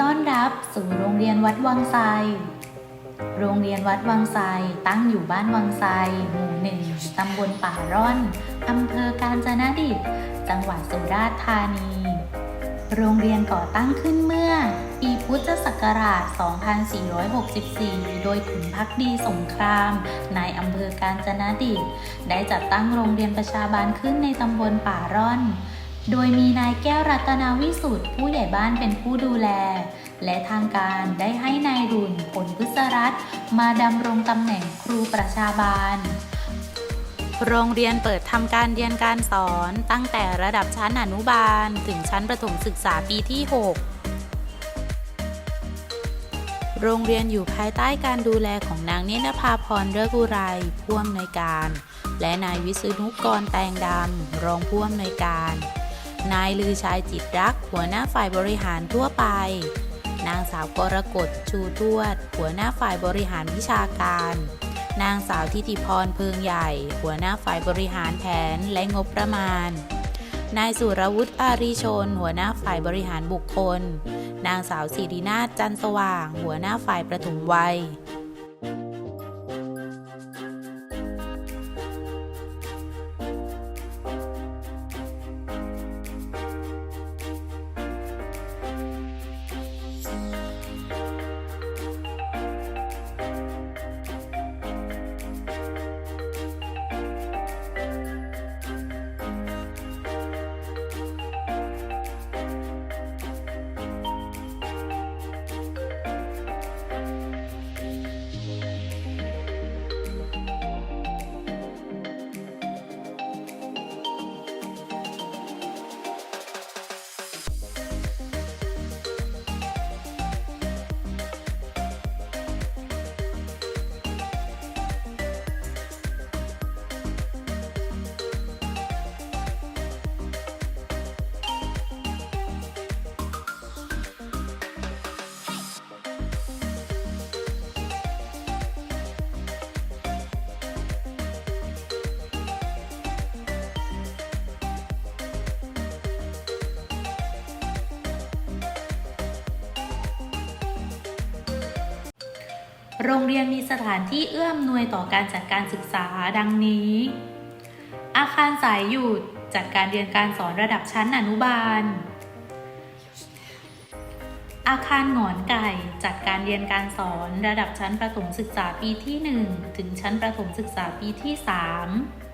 ต้อนรับสู่โรงเรียนวัดวังไซ โรงเรียนวัดวังไซตั้งอยู่บ้านวังไซ หมู่หนึ่งตำบลป่าร่อน อำเภอกาญจนดิต จังหวัดสุราษฎร์ธานี โรงเรียนก่อตั้งขึ้นเมื่อ ปีพุทธศักราช 2464 โดยขุนพักดีสงคราม นายอำเภอกาญจนดิต ได้จัดตั้งโรงเรียนประชาบาลขึ้นในตำบลป่าร่อน โดยมีนายแก้วรัตนาวิสุทธ์ผู้ใหญ่บ้านเป็นผู้ดูแล และทางการได้ให้นายรุ่นผลพฤษรัตน์มาดำรงตำแหน่งครูประชาบาล โรงเรียนเปิดทำการเรียนการสอนตั้งแต่ระดับชั้นอนุบาล ถึงชั้นประถมศึกษาปีที่ 6โรงเรียนอยู่ภายใต้การดูแลของนางเนตรภาพรเลิกุไรผู้อำนวยการ และนายวิษณุกรแตงดำรองผู้อำนวยการ นายลือชัยจิตรัก หัวหน้าฝ่ายบริหารทั่วไป นางสาวกรกฎชูทวด หัวหน้าฝ่ายบริหารวิชาการ นางสาวทิติพรเพึงใหญ่ หัวหน้าฝ่ายบริหารแผนและงบประมาณ นายสุรวุฒิอารีชน หัวหน้าฝ่ายบริหารบุคคล นางสาวสิรินาจันสว่าง หัวหน้าฝ่ายประถมวัย โรงเรียนมีสถานที่เอื้อมนวยต่อการจัดการศึกษาดังนี้ อาคารสายหยุดจัดการเรียนการสอนระดับชั้นอนุบาล อาคารหงอนไก่จัดการเรียนการสอนระดับชั้นประถมศึกษาปีที่ 1 ถึงชั้นประถมศึกษาปีที่ 3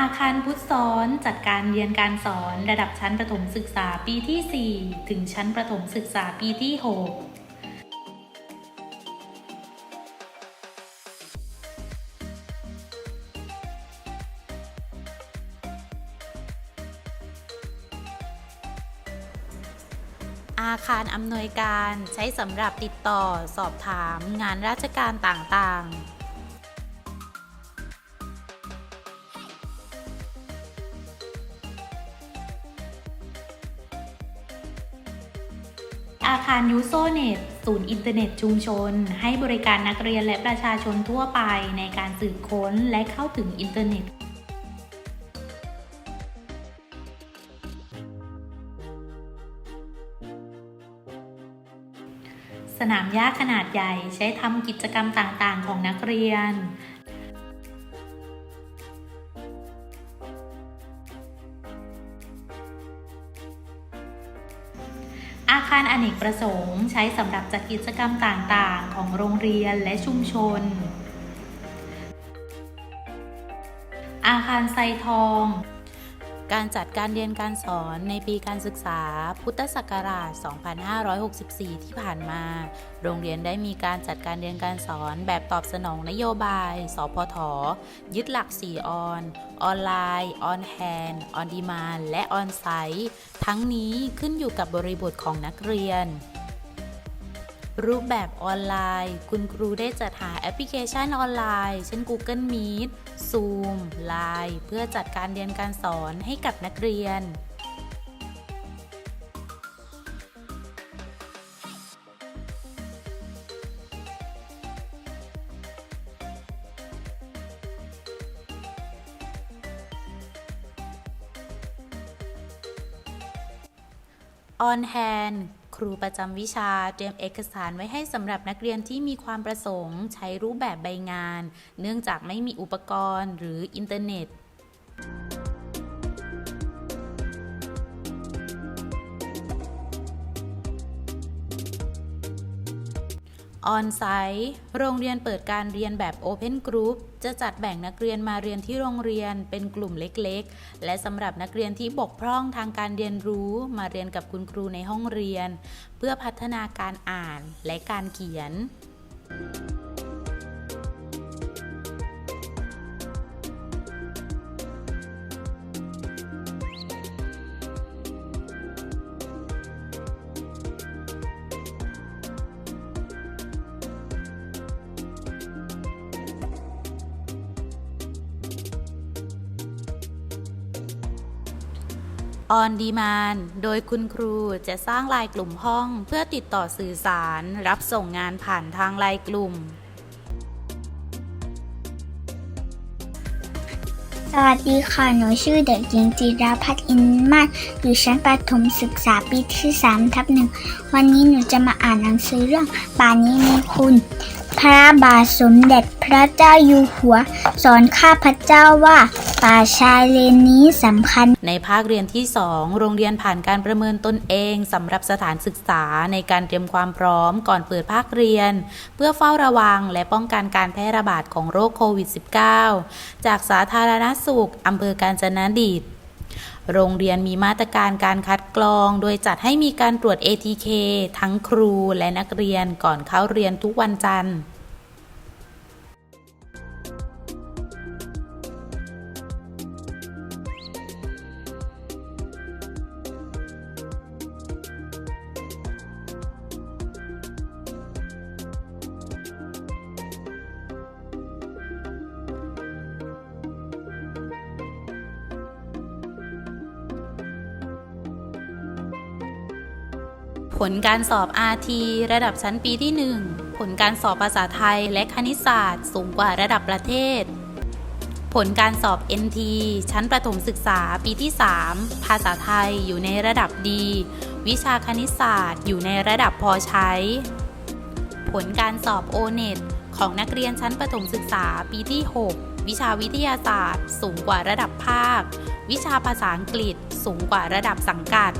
อาคารพุทธซ้อนจัดการเรียนการสอนระดับชั้นประถมศึกษาปีที่ 4 ถึงชั้นประถมศึกษาปีที่ 6อาคารอำนวยการใช้สำหรับติดต่อสอบถามงานราชการต่างๆ อาคารยูโซเน็ตศูนย์อินเทอร์เน็ตชุมชน ให้บริการนักเรียนและประชาชนทั่วไปในการสืบค้นและเข้าถึงอินเทอร์เน็ตสนามหญ้าขนาดใหญ่ใช้ทำกิจกรรมต่างๆ ของนักเรียน คารอเนกประสงค์ใช้สำหรับจัดกิจกรรมต่างๆ ของโรงเรียนและชุมชน อาคารไซทอง การจัดการเรียนการสอนในปีการศึกษา พุทธศักราช 2564 ที่ผ่านมา โรงเรียนได้มีการจัดการเรียนการสอนแบบตอบสนองนโยบาย สพท ยึดหลัก 4 ออน ออนไลน์ ออนแฮนออนดีมานและออนไซต์ ทั้งนี้ขึ้นอยู่กับบริบทของนักเรียน รูปแบบออนไลน์ คุณครูได้จัดหาแอปพลิเคชันออนไลน์ เช่น Google Meet Zoom Line เพื่อจัดการเรียนการสอนให้กับนักเรียนออนแฮน์ รูประจำวิชาเตรียมเอกสารไว้ให้สำหรับนักเรียนที่มีความประสงค์ ใช้รูปแบบใบงาน เนื่องจากไม่มีอุปกรณ์หรืออินเทอร์เน็ต ออนไซต์โรงเรียนเปิดการเรียนแบบ Open Group จะจัดแบ่งนักเรียนมาเรียนที่โรงเรียนเป็นกลุ่มเล็กๆ และสำหรับนักเรียนที่บกพร่องทางการเรียนรู้มาเรียนกับคุณครูในห้องเรียน เพื่อพัฒนาการอ่านและการเขียน On Demand โดยคุณครูจะสร้างลน์กลุ่มห้องเพื่อติดต่อสื่อสาร รับส่งงานผ่านทางลน์กลุ่ม สวัสดีค่ะ หนูชื่อเด็กหญิงจิราพัฒน์อินมาศอยู่ชั้นประถมศึกษาปีที่3ทับหนึ่ง วันนี้หนูจะมาอ่านหนังสือเรื่องป่านี้มีคุณ พระบาทสมเด็จพระเจ้าอยู่หัว สอนข้าพเจ้าว่า ป่าชายเลนนี้สำคัญ ในภาคเรียนที่ 2 โรงเรียนผ่านการประเมินตนเองสำหรับสถานศึกษาในการเตรียมความพร้อมก่อนเปิดภาคเรียน เพื่อเฝ้าระวังและป้องกันการแพร่ระบาดของโรคโควิด -19 จากสาธารณสุขอำเภอกาญจนดิต โรงเรียนมีมาตรการการคัดกรอง โดยจัดให้มีการตรวจ ATK ทั้งครูและนักเรียนก่อนเข้าเรียนทุกวันจันทร์ ผลการสอบ RT ระดับชั้นปีที่ 1 ผลการสอบภาษาไทยและคณิตศาสตร์ สูงกว่าระดับประเทศ ผลการสอบ NT ชั้นประถมศึกษาปีที่ 3 ภาษาไทยอยู่ในระดับดี วิชาคณิตศาสตร์อยู่ในระดับพอใช้ ผลการสอบ O-NET ของนักเรียนชั้นประถมศึกษาปีที่ 6 วิชาวิทยาศาสตร์ สูงกว่าระดับภาค วิชาภาษาอังกฤษ สูงกว่าระดับสังกัด